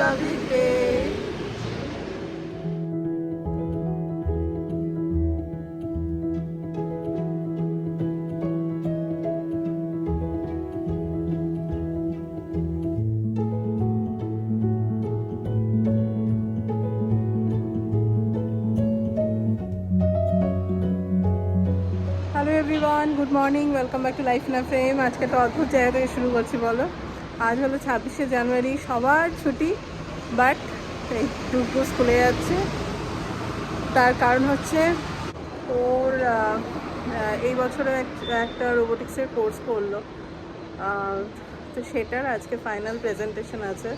বাবিকে hello everyone good morning welcome back to life না frame আজকে তো অদ্ভুত জায়গা থেকে শুরু করছি, বলো। আজ হলো ছাব্বিশে জানুয়ারি, সবার ছুটি বাট এই টুকু স্কুলে যাচ্ছে। তার কারণ হচ্ছে ওর এই বছরে এক- একটা রোবোটিক্সের কোর্স করল। তো সেটার আজকে ফাইনাল প্রেজেন্টেশন আছে।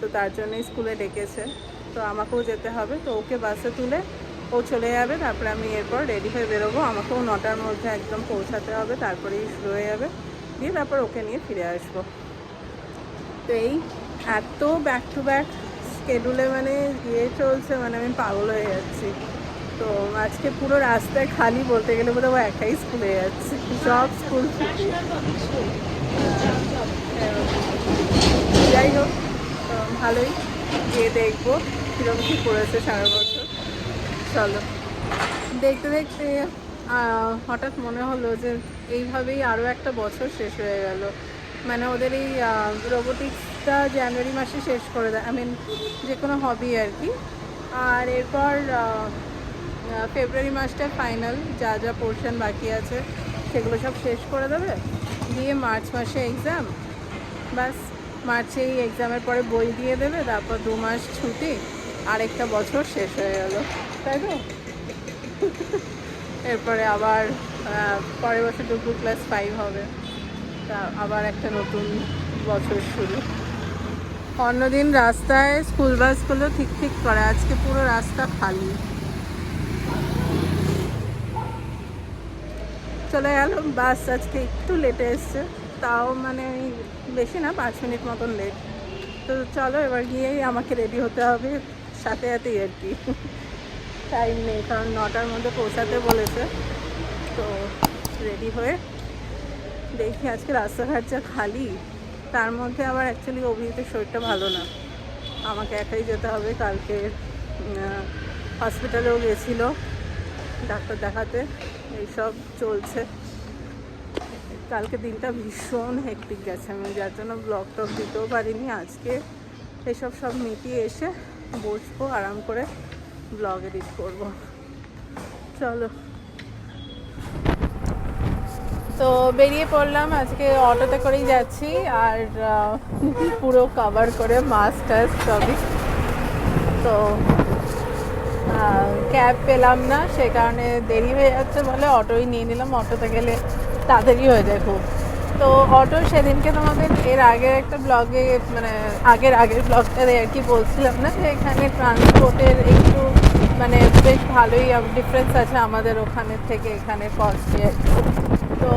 তো তার জন্যই স্কুলে ডেকেছে। তো আমাকেও যেতে হবে। তো ওকে বাসে তুলে ও চলে যাবে। তারপরে আমি এরপর রেডি হয়ে বেরোবো। আমাকেও নটার মধ্যে একদম পৌঁছাতে হবে। তারপরেই শুরু হয়ে যাবে। দিয়ে তারপর ওকে নিয়ে ফিরে আসব। তো এই এত ব্যাক টু ব্যাক স্কেডুলে মানে ইয়ে চলছে মানে আমি পাগল হয়ে যাচ্ছি। তো আজকে পুরো রাস্তায় খালি বলতে গেলে বোধ হয় ও একাই স্কুলে যাচ্ছে। সব স্কুল যাই হোক ভালোই। গিয়ে দেখব কীরকম কী করেছে সারা বছর। চলো। দেখতে দেখতে হঠাৎ মনে হলো যে এইভাবেই আরও একটা বছর শেষ হয়ে গেল। মানে ওদের এই রোবোটিক্সটা জানুয়ারি মাসে শেষ করে দেয় আই মিন যে কোনো হবি আর কি। আর এরপর ফেব্রুয়ারি মাসটা ফাইনাল যা যা পোর্শন বাকি আছে, সেগুলো সব শেষ করে দেবে। দিয়ে মার্চ মাসে এক্সাম ব্যাস মার্চে এই এক্সামের পরে বই দিয়ে দেবে, তারপর দু মাস ছুটি, আরেকটা বছর শেষ হয়ে গেল। তাই তো? এরপরে আবার পরের বছর টুকু ক্লাস ফাইভ হবে। আবার একটা নতুন বছর শুরু। অন্যদিন রাস্তায় স্কুল বাসগুলো ঠিক ঠিক করে। আজকে পুরো রাস্তা খালি। চলে গেল বাস আজকে একটু লেটে এসছে। তাও মানে বেশি না, পাঁচ মিনিট মতন লেট তো চলো এবার গিয়েই আমাকে রেডি হতে হবে সাথে সাথেই আর কি। টাইম নেই, কারণ নটার মধ্যে পৌঁছাতে বলেছে। তো রেডি হয়ে দেখি আজকে রাস্তাঘাট যা খালি, তার মধ্যে আবার অ্যাকচুয়ালি অভিজিতের শরীরটা ভালো না। আমাকে একাই যেতে হবে, কালকে হসপিটালেও গেছিল, ডাক্তার দেখাতে, এইসব চলছে। কালকে দিনটা ভীষণ হেক্টিক গেছে আমি, যার জন্য ব্লগ টক দিতেও পারিনি। আজকে এসব সব মিটিয়ে এসে বসবো, আরাম করে ব্লগ এডিট করব। চলো। তো বেরিয়ে পড়লাম, আজকে অটোতে করেই যাচ্ছি আর পুরো কভার করে মাস্ক সবই। তো ক্যাব পেলাম না, সে কারণে দেরি হয়ে যাচ্ছে বলে অটোই নিয়ে নিলাম। অটোতে গেলে তাড়াতাড়ি হয়ে যায় খুব। তো অটো সেদিনকে তোমাদের এর আগের একটা ব্লগে মানে আগের আগের ব্লগটাতে আর কি বলছিলাম না যে এখানে ট্রান্সপোর্টের একটু মানে বেশ ভালোই ডিফারেন্স আছে আমাদের ওখানের থেকে এখানে কস্টে তো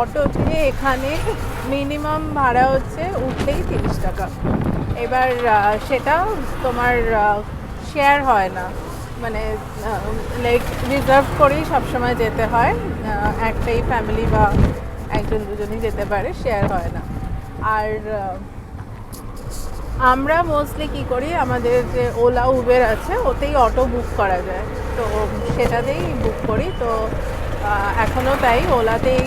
অটোতে এখানে মিনিমাম ভাড়া হচ্ছে উঠলেই তিরিশ টাকা। এবার সেটা তোমার শেয়ার হয় না। মানে লাইক রিজার্ভ করেই সবসময় যেতে হয়। একটাই ফ্যামিলি বা একজন দুজনই যেতে পারে শেয়ার হয় না। আর আমরা মোস্টলি কি করি, আমাদের যে ওলা উবের আছে, ওতেই অটো বুক করা যায়। তো, সেটাতেই বুক করি। তো এখনও তাই। ওলাতেই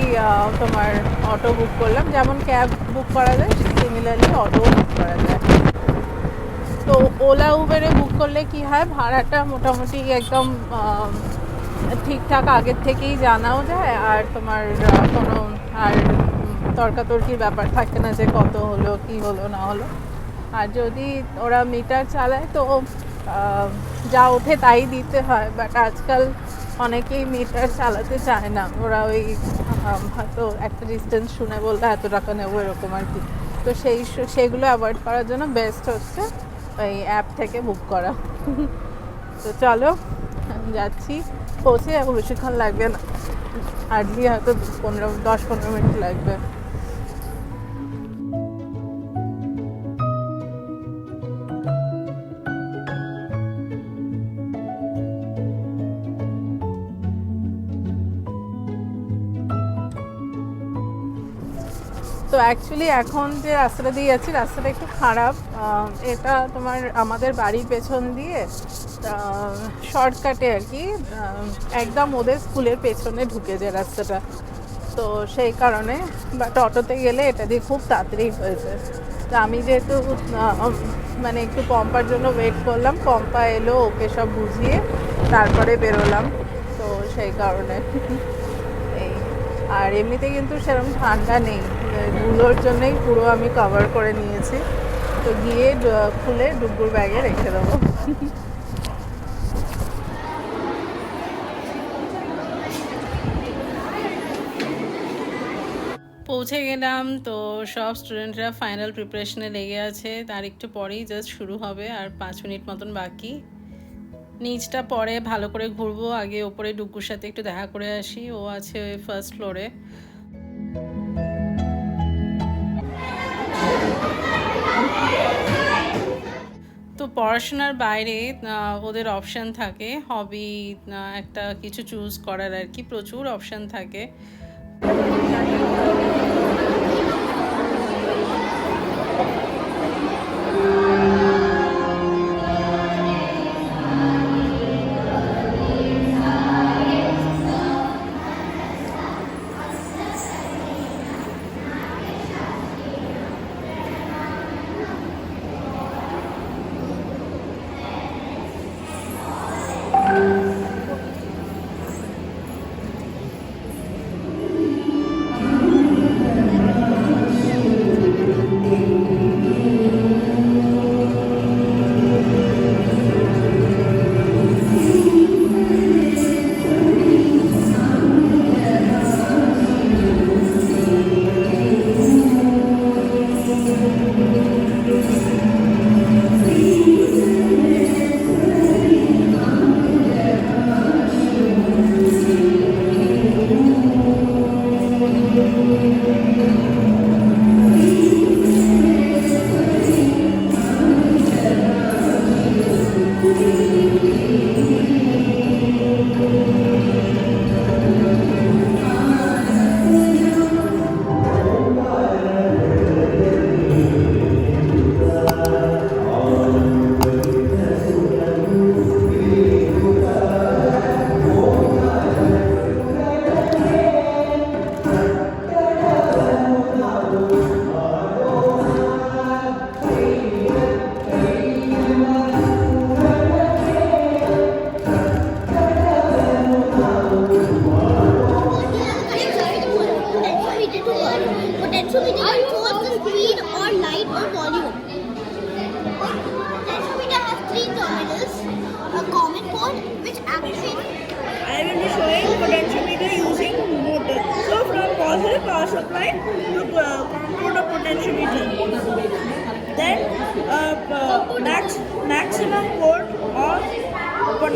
তোমার অটো বুক করলাম। যেমন ক্যাব বুক করা যায় সিমিলারলি অটো বুক করা যায়। তো ওলা, উবেরে বুক করলে কি হয়? ভাড়াটা মোটামুটি একদম ঠিকঠাক আগের থেকেই জানাও যায়। আর তোমার কোনো আর তর্কাতর্কির ব্যাপার থাকে না যে কত হলো, কি হলো, না হলো। আর যদি ওরা মিটার চালায়, তো যা ওঠে তাই দিতে হয়। বাট আজকাল অনেকেই মিটার চালাতে চায় না। ওরা ওই হয়তো একটা ডিস্টেন্স শুনে বলতে এত টাকা নেব এরকম আর কি। তো সেই সেগুলো অ্যাভয়েড করার জন্য বেস্ট হচ্ছে ওই অ্যাপ থেকে বুক করা। তো চলো যাচ্ছি। পৌঁছে বেশিক্ষণ লাগবে না। হার্ডলি হয়তো পনেরো, দশ পনেরো মিনিট লাগবে। তো অ্যাকচুয়ালি এখন যে রাস্তাটা দিয়ে যাচ্ছি, রাস্তাটা একটু খারাপ। এটা তোমার আমাদের বাড়ির পেছন দিয়ে শর্টকাটে আর কি একদম ওদের স্কুলের পেছনে ঢুকে যায় রাস্তাটা। তো সেই কারণে বাট অটোতে গেলে এটা দিয়ে খুব তাড়াতাড়ি হয়েছে তো আমি যেহেতু মানে একটু পম্পার জন্য ওয়েট করলাম, পম্পা এলো, ওকে সব বুঝিয়ে তারপরে বেরোলাম। তো সেই কারণে। আর এমনিতে কিন্তু সেরকম ঠান্ডা নেই। ধুলোর জন্যই পুরো আমি কভার করে নিয়েছি। তো গিয়ে খুলে ডুবুর ব্যাগে রেখে দেবো। পৌঁছে গেলাম। তো সব স্টুডেন্টরা ফাইনাল প্রিপারেশনে লেগে আছে। তার একটু পরেই জাস্ট শুরু হবে। আর পাঁচ মিনিট মতন বাকি। নিচটা পরে ভালো করে ঘুরবো। আগে ওপরে ডুগুর সাথে একটু দেখা করে আসি। ও আছে ওই ফার্স্ট ফ্লোরে তো পড়াশোনার বাইরে ওদের অপশান থাকে। হবি একটা কিছু চুজ করার আর কি প্রচুর অপশান থাকে।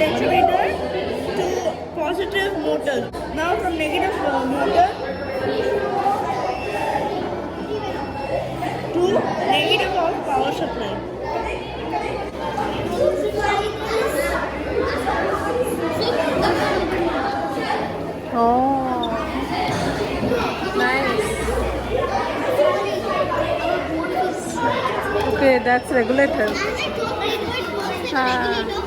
Potentiometer to positive motor. Now from negative uh, motor to negative of power supply. Oh, nice. Okay, that's regulator. Ah.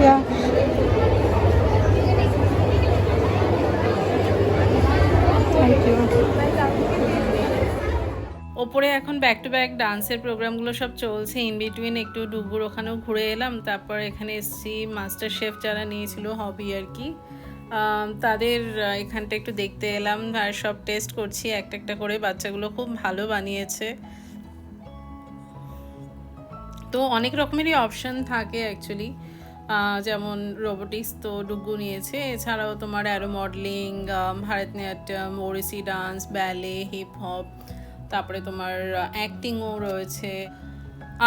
Yeah. ওপরে এখন ব্যাক টু ব্যাক ডান্সের প্রোগ্রামগুলো সব চলছে। ইন বিটুইন একটু ডুবুর ওখানেও ঘুরে এলাম, তারপর এখানে এসেছি মাস্টার শেফ যারা নিয়েছিল হবি আর কি। তাদের এখানটা একটু দেখতে এলাম আর সব টেস্ট করছি, একটা একটা করে বাচ্চাগুলো খুব ভালো বানিয়েছে। তো অনেক রকমেরই অপশন থাকে অ্যাকচুয়ালি যেমন রোবোটিক্স তো ডুগু নিয়েছে। এছাড়াও তোমার aero modelling Bharatanatyam Odissi dance ballet hip hop তারপরে তোমার অ্যাক্টিংও রয়েছে।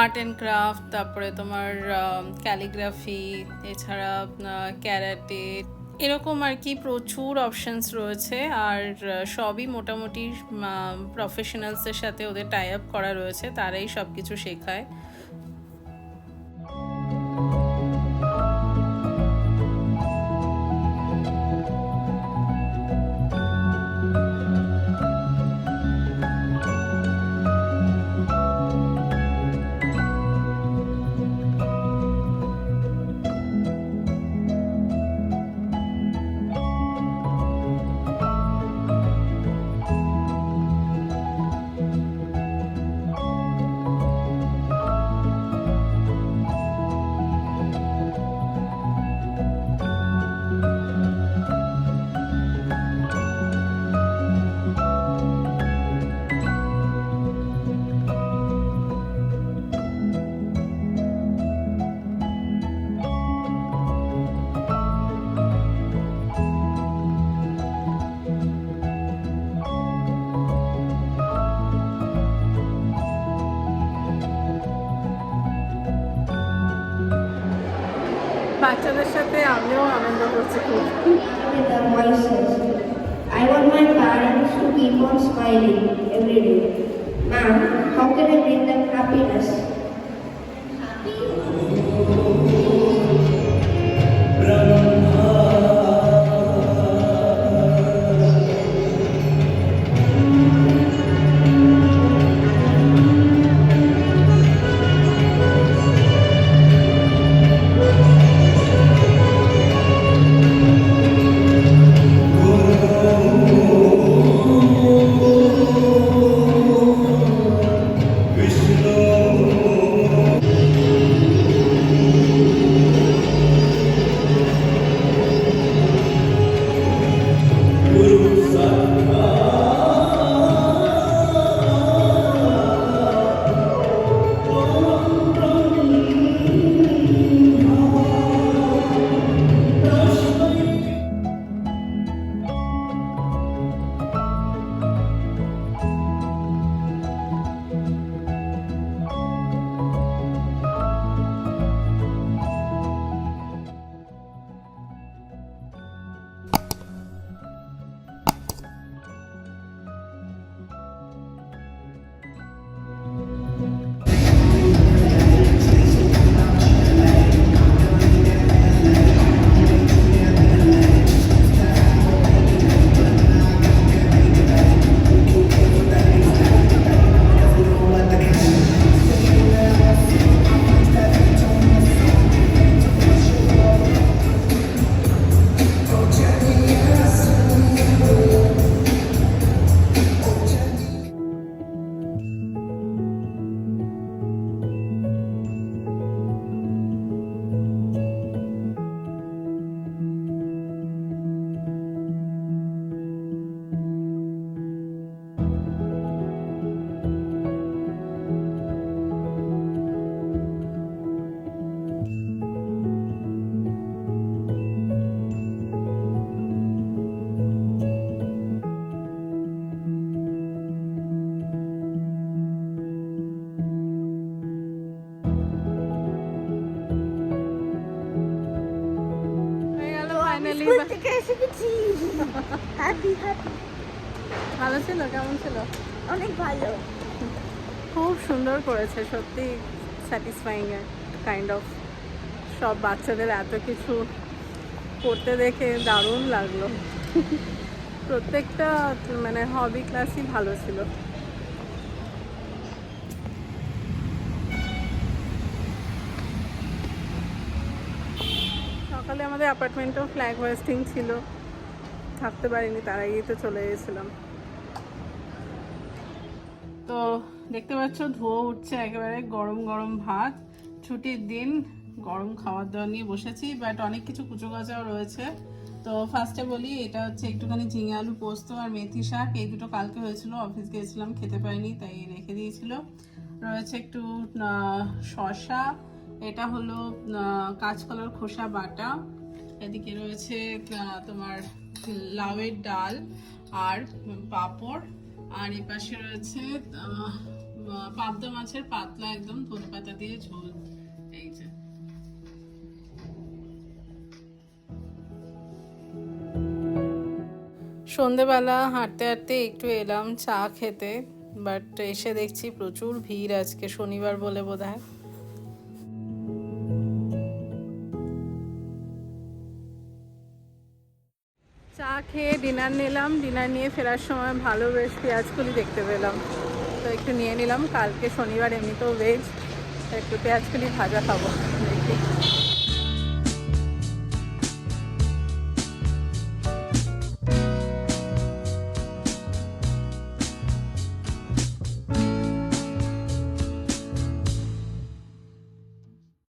আর্ট অ্যান্ড ক্রাফট তারপরে তোমার ক্যালিগ্রাফি এছাড়া ক্যারাটে এরকম আর কি প্রচুর অপশনস রয়েছে। আর সবই মোটামুটি প্রফেশনালসের সাথে ওদের টাই আপ করা রয়েছে। তারাই সব কিছু শেখায়। বাচ্চাদের সাথে আমিও আনন্দ করছি খুব with the voices. I want my parents to keep on smiling every day. Ma'am, how can I bring them happiness? Finally happy happy ভালো ছিল কেমন ছিল? অনেক ভালো। খুব সুন্দর করেছে সত্যি স্যাটিসফাইং কাইন্ড অফ সব বাচ্চাদের এত কিছু করতে দেখে দারুণ লাগল। প্রত্যেকটা মানে হবি ক্লাসই ভালো ছিল। সকালে আমাদের অ্যাপার্টমেন্টেও ফ্ল্যাগ হোয়েস্টিং ছিল। থাকতে পারিনি, তার আগেই তো চলে গেছিলাম। তো দেখতে পাচ্ছ, ধোয়া উঠছে একেবারে গরম গরম ভাত। ছুটির দিন গরম খাবার দাবার নিয়ে বসেছি বাট অনেক কিছু কুচো কাচাও রয়েছে। তো ফার্স্টে বলি, এটা হচ্ছে একটুখানি ঝিঙে আলু পোস্ত আর মেথি শাক। এই দুটো কালকে হয়েছিল অফিস গিয়েছিলাম, খেতে পারিনি, তাই রেখে দিয়েছিল। রয়েছে একটু শসা এটা হলো কাঁচকলার খোসা বাটা। এদিকে রয়েছে তোমার লাউয়ের ডাল আর পাঁপড়। আর এই পাশে রয়েছে পাবদা মাছের পাতলা একদম ধনে পাতা দিয়ে ঝোল। এই যে। সন্ধেবেলা হাঁটতে হাঁটতে একটু এলাম চা খেতে, বাট এসে দেখছি প্রচুর ভিড় আজকে, শনিবার বলে বোধ হয় খেয়ে ডিনার নিলাম। ডিনার নিয়ে ফেরার সময় ভালো বেশ পেঁয়াজকলি দেখতে পেলাম। তো একটু নিয়ে নিলাম। কালকে শনিবার এমনিতেও ভেজ একটু পেঁয়াজকলি ভাজা খাব।